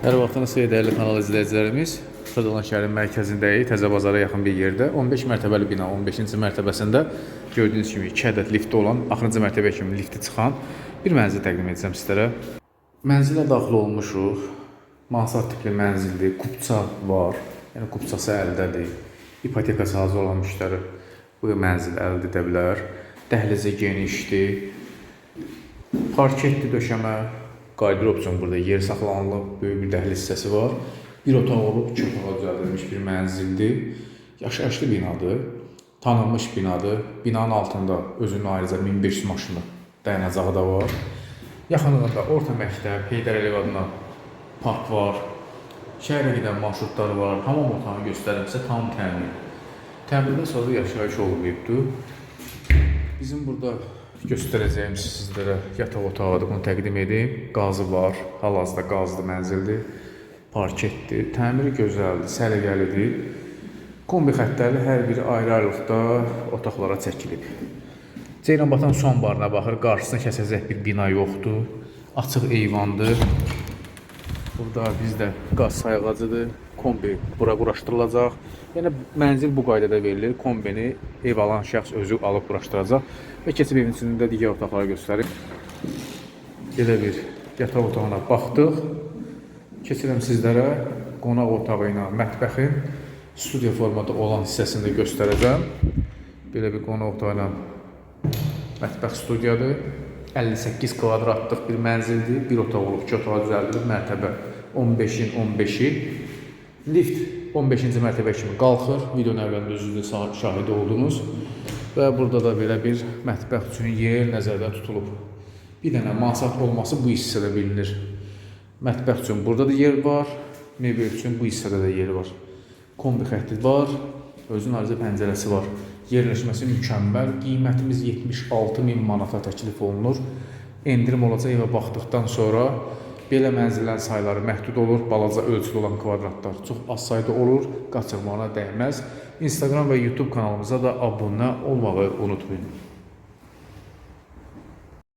Hər vaxtınız xeyir dəyərli kanal izləyicilərimiz. Xırdalan şəhərin mərkəzindəyik, Təzə bazara yaxın bir yerdə. 15 mərtəbəli bina, 15-ci mərtəbəsində gördüyünüz kimi 2 ədəd lifti olan, axırıncı mərtəbəyə kimi lifti çıxan bir mənzil təqdim edəcəm sizlərə. Mənzilə daxil olmuşuq. Mansard tipli mənzildir, kupça var. Yəni kupçası əldədir. İpotekası hazır olan müştəri bu mənzil əldə edə bilər. Dəhlizi genişdir. Parketli döşəmə, qardiropsun burada yer saxlanılıb, böyük bir dəhliz hissəsi var. Bir otaq olub, iki otağa düzəldilmiş bir mənzildir. Yaşayışlı binadır, tanınmış binadır. Binanın altında özünün ayrıca 1500 maşını dayanacağı da var. Yaxınlığında orta məktəb, Heydər Əliyev adına park var. Şəhərə gedən marşrutlar var. Hamam otağını göstərimsə tam təmin. Təmirdən sonra yaşayış olmayıbdır. Bizim burada göstərəcəyim sizlərə yataq otağıdır. Bunu təqdim edeyim. Qazı var. Hal-hazırda qazlı mənzildir. Parketdir. Təmiri gözəldir, səliqəlidir. Kombi xəttləri hər biri ayrı-ayrılıqda otaqlara çəkilib. Ceyranbatan son barına baxır. Qarşısına kəsəcək bir bina yoxdur. Açıq eyvandır. Burada bizdə qaz sayğacıdır. Kombi bura quraşdırılacaq. Yəni mənzil bu qaydada verilir. Kombini ev alan şəxs özü alıb quraşdıracaq və keçib evin içində digər otaqları göstərib. Belə bir yataq otağına baxdıq. Keçirəm sizlərə qonaq otağı ilə mətbəxin studiya formada olan hissəsini də göstərəcəm. Belə bir qonaq otağı ilə mətbəx studiyadır. 58 kvadratlıq bir mənzildir. Bir otaq olub, iki otağa düzəldilib. Mərtəbə 15-in 15-i. Lift 15-ci mərtəbə kimi qalxır. Videonun əvvəlində özünüz də şahidi oldunuz. Və burada da belə bir mətbəx üçün yer nəzərdə tutulub. Bir dənə mansard olması bu hissədə bilinir. Mətbəx üçün burada da yer var. Mebel üçün bu hissədə də yer var. Kombi xətti var. Özünün ayrıca pəncərəsi var. Yerləşməsi mükəmməl. Qiymətimiz 76 min manata təklif olunur. Endirim olacaq evə baxdıqdan sonra belə mənzillərin sayları məhdud olur. Balaca ölçülü olan kvadratlar çox az sayda olur. Qaçırmağına dəyməz. Instagram və YouTube kanalımıza da abunə olmağı unutmayın.